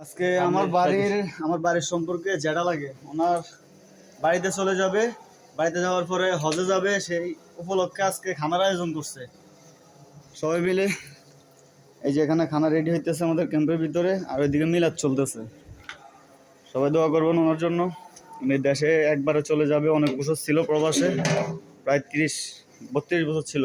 আজকে আমার বাড়ির আমার বাড়ির সম্পর্কে যেটা লাগে। ওনার বাড়িতে চলে যাবে। বাড়িতে যাওয়ার পরে হজে যাবে। সেই উপলক্ষে আজকে খানার আয়োজন করছে। সবাই মিলে এই যে এখানে খানা রেডি হইতেছে আমাদের ক্যাম্পের ভিতরে আর ওইদিকে মিলাদ চলতেছে। সবাই দোয়া করবেন ওনার জন্য। উনি দেশে একবারে চলে যাবে। অনেক বছর ছিল প্রবাসে। প্রায় তিরিশ বত্রিশ বছর ছিল।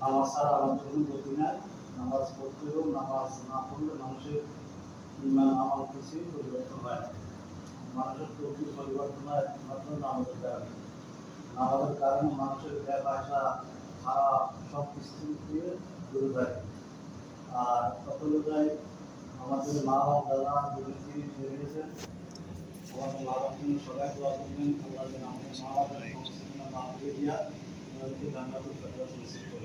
নামাজ ছাড়া আমার জন্য গতি নাই। নামাজ পড়তে হোক নামাজ না পড়লে মানুষের ইমান আমার কিছুই পরিবর্তন হয় মানুষের প্রকৃতি পরিবর্তন হয় একমাত্র নামাজের কারণে। নামাজের কারণে মানুষের ব্যাপ আসা খারাপ সব কিছু দিয়ে দূরে থাকে আর কত যায় আমাদের মা বাবা দাদা দুজন তিনি চলে গেছেন। আমাদের মা জন্য সবাই দোয়া করবেন। আমাদের মা গুনাহ দিয়া ಅದಕ್ಕೆ ತಾಂಡಾಪುರ ಸರ್ಕಾರ ತಿಳಿಸಿತ್ತು